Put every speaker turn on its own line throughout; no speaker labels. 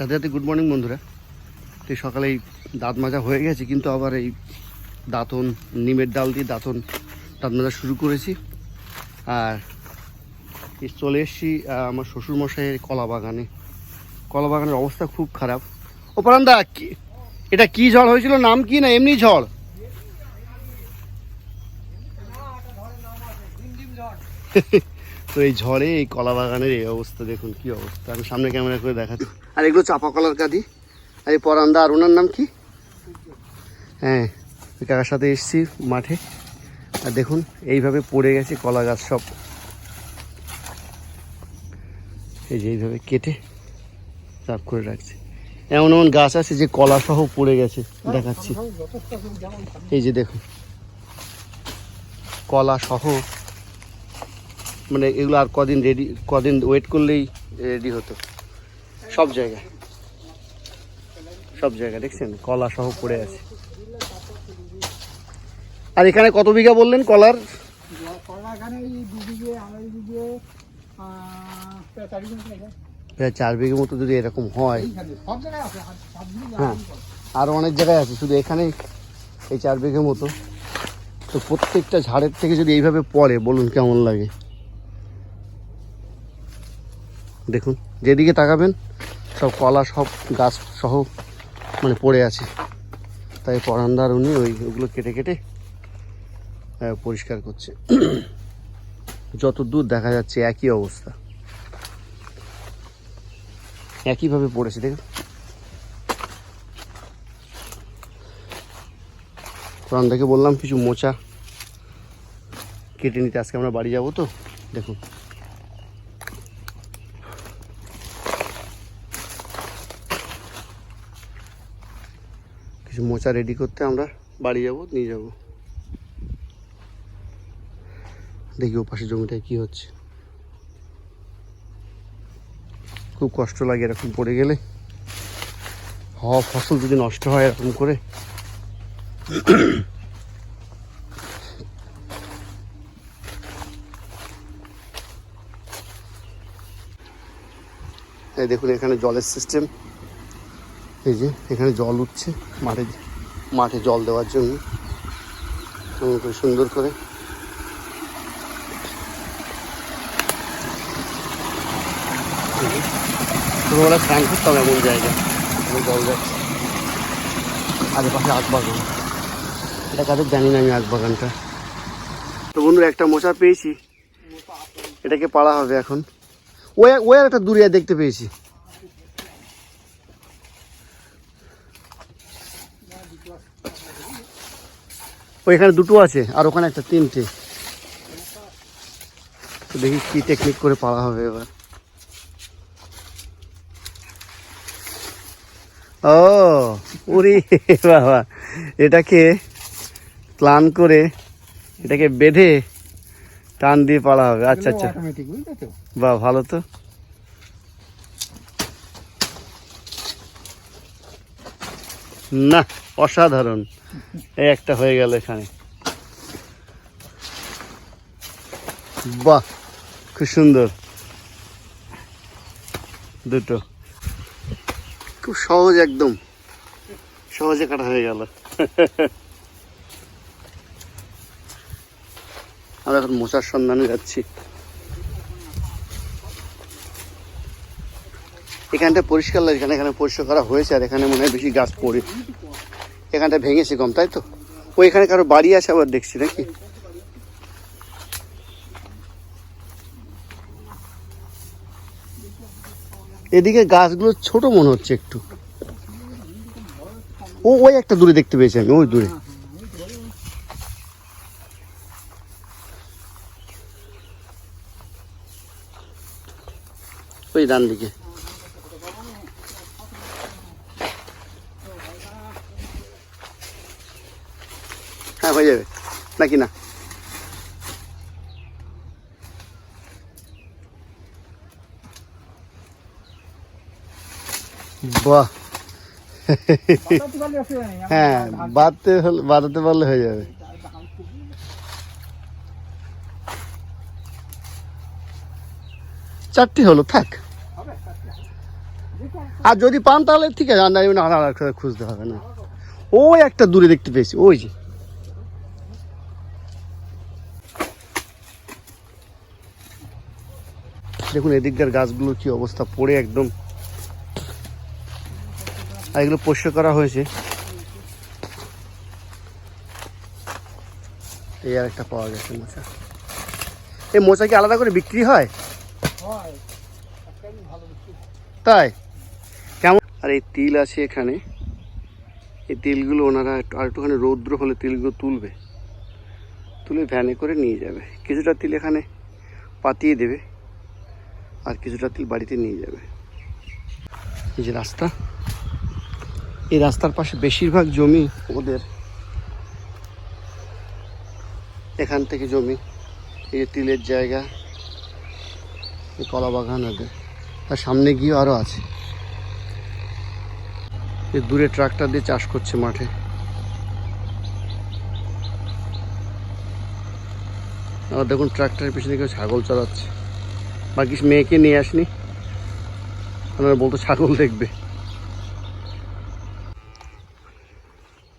রাতে রাতে good morning বন্ধুরা। তো সকালে এই দাঁত মাজা হয়ে গেছে কিন্তু আবার এই দাঁতন নিমের ডাল দিয়ে দাঁতন দাঁত মাজা শুরু করেছি। আর চলে এসেছি আমার শ্বশুরমশাইয়ের কলা বাগানে। কলা বাগানের অবস্থা খুব খারাপ। ও পরান্দা কি এটা কি ঝড় হয়েছিল? নাম কি না? এমনি ঝড়। তো এই ঝড়ে এই কলা বাগানের এই অবস্থা দেখুন কি অবস্থা। আমি সামনে ক্যামেরা করে দেখাচ্ছি। আর এগুলো চাপা কলার কাঁদি আর এই পরান্দা আর ওনার নাম কি? হ্যাঁ কাকার সাথে এসেছি মাঠে। আর দেখুন এইভাবে পড়ে গেছে কলা গাছ সব। এই যে এইভাবে কেটে চাপ করে রাখছে। এমন এমন গাছ আছে যে কলা সহ পড়ে গেছে দেখাচ্ছি। এই যে দেখুন কলা সহ মানে এগুলো আর কদিন রেডি কদিন ওয়েট করলেই রেডি হতো। সব জায়গায়। সব জায়গায়, দেখছেন? কলা সহ পড়ে আছে। আর এখানে কত বিঘা বললেন কলার?
চারি বিঘে মতো
যদি এরকম হয়। হ্যাঁ। আরও অনেক জায়গায় আছে, শুধু এখানে এই চার বিঘে মতো। তো প্রত্যেকটা ঝাড়ের থেকে যদি এইভাবে পড়ে, বলুন কেমন লাগে? দেখুন, যেদিকে তাকাবেন, সব কলা, সব গাছ সহ মানে পড়ে আছে। তাই পরান্দার উনি ওই ওগুলো কেটে কেটে পরিষ্কার করছে। যত দূর দেখা যাচ্ছে একই অবস্থা। একইভাবে পড়েছে, দেখুন। প্রাণদাকে বললাম, কিছু মোচা কেটে নিতে, আজকে আমরা বাড়ি যাব তো? দেখুন। কিছু মোচা রেডি করতে আমরা বাড়ি যাব, নিয়ে যাব। দেখি ও পাশে জমিটায় কি হচ্ছে। খুব কষ্ট লাগে এরকম পড়ে গেলে। হওয়া ফসল যদি নষ্ট হয় এরকম করে। দেখুন, এখানে জলের সিস্টেম এই যে এখানে জল উঠছে। মাঠে মাঠে জল দেওয়ার জন্য। করে সুন্দর করে। ছোটোবেলায় স্নান করতাম এমন জায়গা। জল যাচ্ছে। আর এ পাশে আখ বাগান এটা কাদের জানি না আমি আখ বাগানটা তো বন্ধুরা একটা মোচা পেয়েছি। এটাকে পাড়া হবে এখন। ওই ওই একটা দূরে দেখতে পেয়েছি। ওইখানে দুটো আছে আর ওখানে একটা তিনটে। তো দেখি কি টেকনিক করে পাড়া হবে এবার। ও উরি বাবা এটাকে প্লান করে এটাকে বেঁধে টান দিয়ে পাড়া হবে। আচ্ছা আচ্ছা? বাহ ভালো তো। না, অসাধারণ। এই একটা হয়ে গেল এখানে। বাহ, খুব সুন্দর। দুটো। খুব সহজ একদম। সহজে কাটা হয়ে গেল। আমরা এখন মশার সন্ধানে যাচ্ছি। এখানটা পরিষ্কার লাগে, এখানে এখানে পরিষ্কার করা হয়েছে আর এখানে মনে হয় বেশি গাছ পড়ে। এখানটা ভেঙেছে কম, তাই তো? ও এখানে কারও বাড়ি আছে আবার দেখছি নাকি? এদিকে গাছগুলো ছোট মনে হচ্ছে একটু। ও, ওই একটা দূরে দেখতে পেয়েছি আমি, ওই দূরে। ওই ডান দিকে হ্যাঁ হয়ে যাবে নাকি না? বাহ। হ্যাঁ বাঁধতে হলে বাঁধাতে পারলে হয়ে যাবে। চারটি হলো, থাক। আর যদি পান তাহলে ঠিক আছে আর খুঁজতে হবে না। ওই একটা দূরে দেখতে পেয়েছি, ওই যে। দেখুন এদিককার গাছগুলো কি অবস্থা পড়ে একদম। আর এগুলো পরিষ্কার করা হয়েছে। এই আর একটা পাওয়া গেছে মোচা। এই মোচা কি আলাদা করে বিক্রি হয়। তাই? কেমন? আর এই তিল আছে এখানে। এই তিলগুলো ওনারা আর একটুখানি রৌদ্র হলে তিলগুলো তুলবে। তুলে ভ্যানে করে নিয়ে যাবে। কিছুটা তিল এখানে পাতিয়ে দেবে। আর কিছুটা তিল বাড়িতে নিয়ে যাবে। এই যে রাস্তা, এই রাস্তার পাশে বেশিরভাগ জমি ওদের এখান থেকে জমি, এই তিলের জায়গা, এই কলা বাগান ওদের তার সামনে গিয়ে আরও আছে। এই দূরে ট্রাক্টর দিয়ে চাষ করছে মাঠে। আর দেখুন ট্রাক্টরের পিছনে কেউ ছাগল চড়াচ্ছে। বাকি মেয়েকে নিয়ে আসনি। ওনারা বলতো ছাগল দেখবে।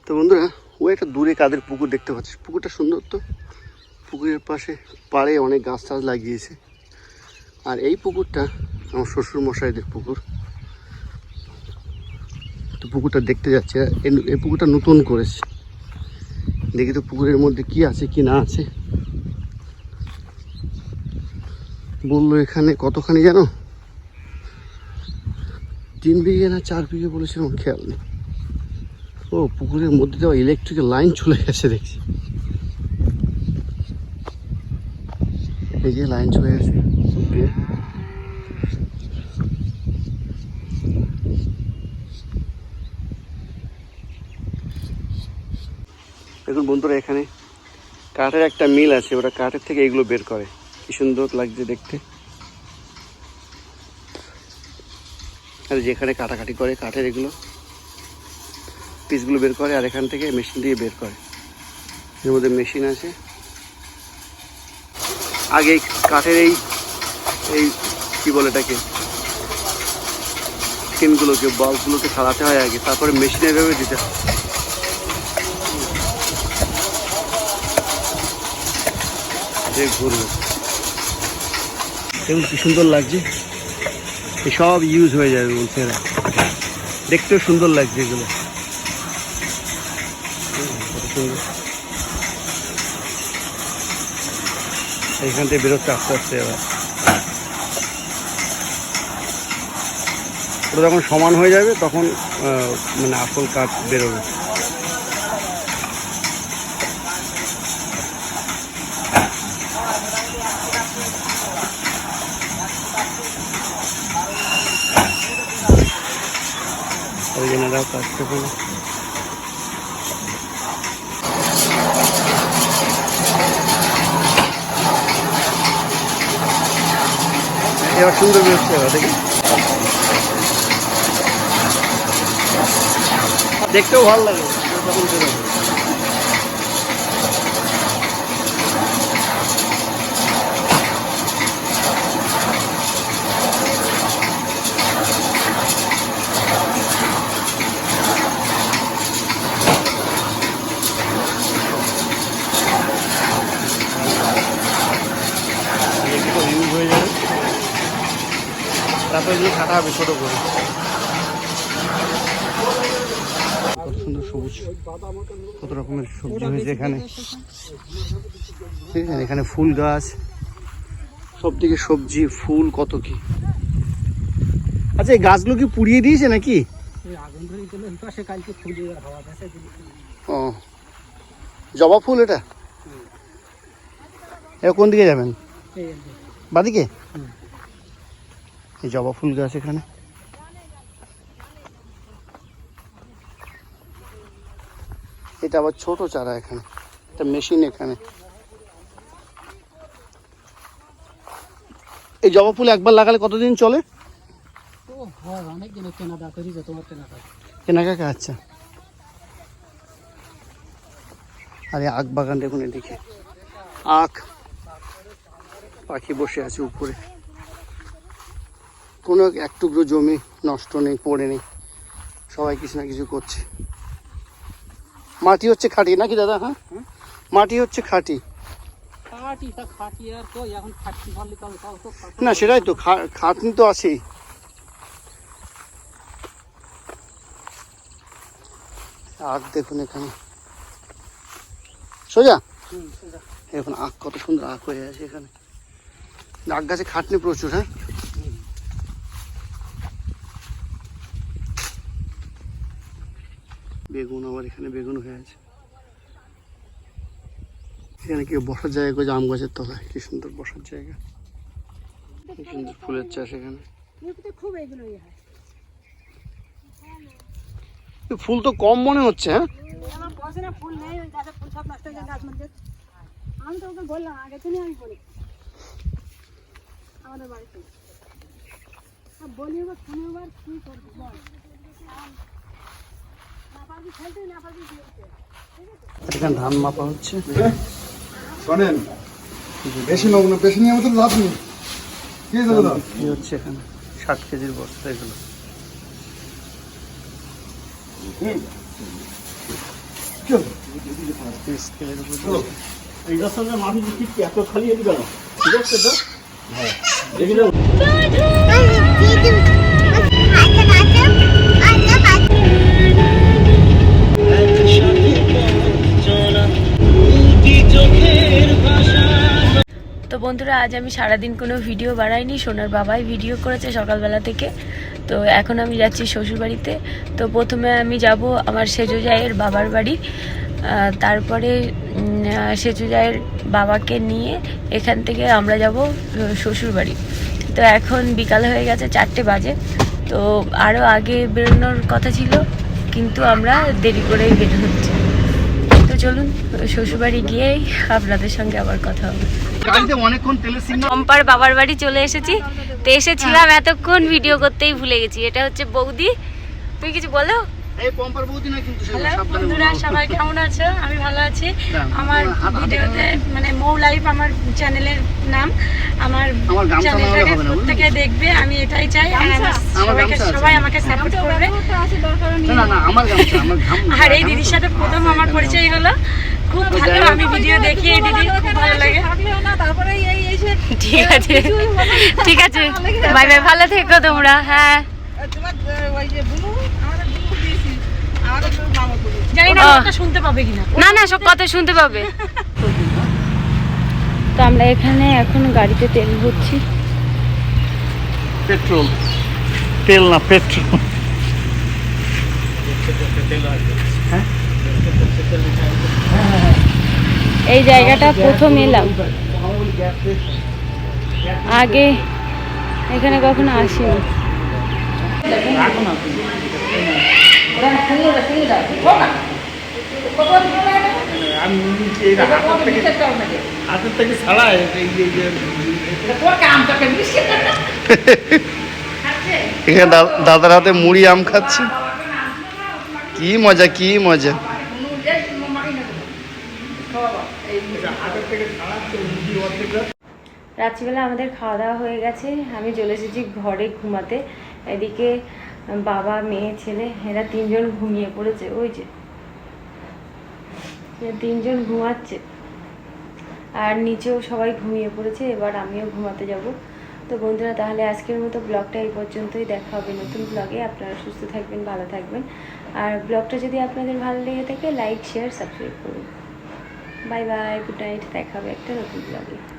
তো বন্ধুরা, ও একটা দূরে কাদের পুকুর দেখতে পাচ্ছিস? পুকুরটা সুন্দর তো? পুকুরের পাশে পাড়ে অনেক গাছ টাছ লাগিয়েছে। আর এই পুকুরটা আমার শ্বশুর মশাইদের পুকুর। তো পুকুরটা দেখতে যাচ্ছে। এই পুকুরটা নতুন করেছে। দেখি তো পুকুরের মধ্যে কি আছে, কি না আছে। বলল এখানে কতখানি জানো? তিন বিঘে না চার বিঘে বলেছে আমার খেয়াল নেই। ও, পুকুরের মধ্যে দেওয়া ইলেকট্রিকের লাইন চলে গেছে, দেখছি। এই যে লাইন চলে গেছে। দেখুন বন্ধুরা, এখানে কাঠের একটা মিল আছে, ওরা কাঠের থেকে এগুলো বের করে। সুন্দর লাগছে দেখতে। আর যেখানে কাটাকাটি করে কাঠের এগুলো, পিসগুলো বের করে আর এখান থেকে মেশিন দিয়ে বের করে। এর মধ্যে মেশিন আছে। আগে কাঠের এই এই কি বলে এটাকে স্কিনগুলোকে বাল্বগুলোকে ছাড়াতে হয় আগে, তারপরে মেশিনে ভেবে দিতে হয়। ঘুরবে। দেখুন কি সুন্দর লাগছে। সব ইউজ হয়ে যাবে বলছে এরা। দেখতেও সুন্দর লাগছে এগুলো। এইখান থেকে বেরোচ্ছে আস্তে আস্তে এবার ওটা যখন সমান হয়ে যাবে, তখন মানে আসল কাজ বেরোবে। কাজ করবে না। এবার সুন্দর দেখতেও ভালো লাগে বেরোবে। এগুলো ইউজ হয়ে যাবে তারপরে দিয়ে কাটা হবে ছোটো করে। কত সুন্দর সবুজ কত রকমের সবজি হয়েছে এখানে। ঠিক আছে এখানে ফুল গাছ সব থেকে সবজি ফুল কত কি? আচ্ছা এই গাছগুলো কি পুড়িয়ে দিয়েছে নাকি? ও জবা ফুল এটা? এ কোন দিকে যাবেন? বাদিকে। এই জবা ফুল গাছ এখানে। এটা আবার ছোট চারা এখানে। এটা মেশিন এখানে। এই জবা ফুল একবার লাগালে কতদিন চলে? আচ্ছা। আরে আখ বাগান দেখুন এদিকে। আখ। পাখি বসে আছে উপরে। কোনো এক টুকরো জমি নষ্ট নেই পড়ে নেই। সবাই কিছু না কিছু করছে। মাটি হচ্ছে খাঁটি নাকি দাদা হ্যাঁ? মাটি হচ্ছে খাঁটি। না সেটাই তো খাটনি তো আছেই। আর দেখুন এখানে। সোজা?
সোজা।
এখন আখ কত সুন্দর আখ হয়ে আছে এখানে। আখ গাছে খাটনি প্রচুর হ্যাঁ? বেগুন আবার এখানে বেগুন হয়ে আছে। এখানে কেউ বসার জায়গা? করেছে আম গাছের তলায়। কি সুন্দর বসার জায়গা। কি সুন্দর ফুলের চাষ এখানে। ফুল তো কম মনে হচ্ছে হ্যাঁ?
আমি তো ওকে বললাম আগে থেকে আমি বলি আমাদের বাড়িতে বলি এবার শুনে এবার কি করবি বল
এখানে ধান মাপা হচ্ছে।
শোনেন বেশি নেব না বেশি নিয়ে আমাদের লাভ নেই। কি দাদা?
কি হচ্ছে এখানে ষাট কেজির বস্তা এগুলো।
এইটার সঙ্গে মাটি ঠিক এত খালি এদিকে ঠিক আছে তো? হ্যাঁ। দেখি
বন্ধুরা আজ আমি সারাদিন কোনো ভিডিও বানাইনি। সোনার বাবাই ভিডিও করেছে সকালবেলা থেকে। তো এখন আমি যাচ্ছি শ্বশুরবাড়িতে। তো প্রথমে আমি যাব আমার সেজো জায়ের বাবার বাড়ি। তারপরে উম, আহ, সেজো জায়ের বাবাকে নিয়ে এখান থেকে আমরা যাব শ্বশুরবাড়ি। তো এখন বিকাল হয়ে গেছে চারটে বাজে। তো আরও আগে বেরোনোর কথা ছিল কিন্তু আমরা দেরি করেই বের হচ্ছি। তো চলুন শ্বশুরবাড়ি গিয়েই আপনাদের সঙ্গে আবার কথা হবে।
গাড়িতে অনেকক্ষণ তেলের সিগন্যাল
পম্পার বাবার বাড়ি চলে এসেছি। তো এসেছিলাম এতক্ষণ ভিডিও করতেই ভুলে গেছি। এটা হচ্ছে বৌদি। তুই কিছু বলো?
এই পম্পার বৌদি না কিন্তু
হ্যালো বন্ধুরা সবাই কেমন আছো? আমি ভালো আছি। আমার
হাত-
ভিডিওতে মানে মৌ লাইফ আমার চ্যানেলের নাম। আমার
আমার
চ্যানেলটাকে
হবে না,
প্রত্যেকে দেখবে আমি এটাই চাই। আমার
আমার
সবাইকে সবাই আমাকে সাপোর্ট করবে।
না না না আমার গামছা আমার
আর এই দিদির সাথে প্রথম আমার পরিচয় হলো। খুব ভালো আমি ভিডিও দেখি দিদি খুব ভালো লাগে।
ঠিক আছে ঠিক আছে বাই বাই ভালো থেকো তোমরা হ্যাঁ।
না
ও।
কথা শুনতে পাবে কিনা।
না না সব কথা শুনতে পাবে। তো আমরা এখানে এখন গাড়িতে তেল ভরছি।
পেট্রোল। তেল না পেট্রোল।
এই জায়গাটা প্রথম এলাম। আগে এখানে কখনো আসিনি।
এখানে দাদার হাতে মুড়ি আম খাচ্ছি। কি মজা কি মজা
হাতের থেকে ছাড়া তো মুড়ি অর্ধেকটা
রাত্রিবেলা আমাদের খাওয়া দাওয়া হয়ে গেছে। আমি চলে এসেছি ঘরে ঘুমাতে। এদিকে বাবা, মেয়ে, ছেলে, এরা তিনজন ঘুমিয়ে পড়েছে। ওই যে তিনজন ঘুমাচ্ছে। আর নিচেও সবাই ঘুমিয়ে পড়েছে। এবার আমিও ঘুমাতে যাব। তো বন্ধুরা, তাহলে আজকের মতো ব্লগটা এই পর্যন্তই। দেখা হবে নতুন ব্লগে। আপনারা সুস্থ থাকবেন, ভালো থাকবেন। আর ব্লগটা যদি আপনাদের ভালো লেগে থাকে, লাইক, শেয়ার, সাবস্ক্রাইব করুন। Bye bye, good night. দেখা হবে একটা নতুন ব্লগে।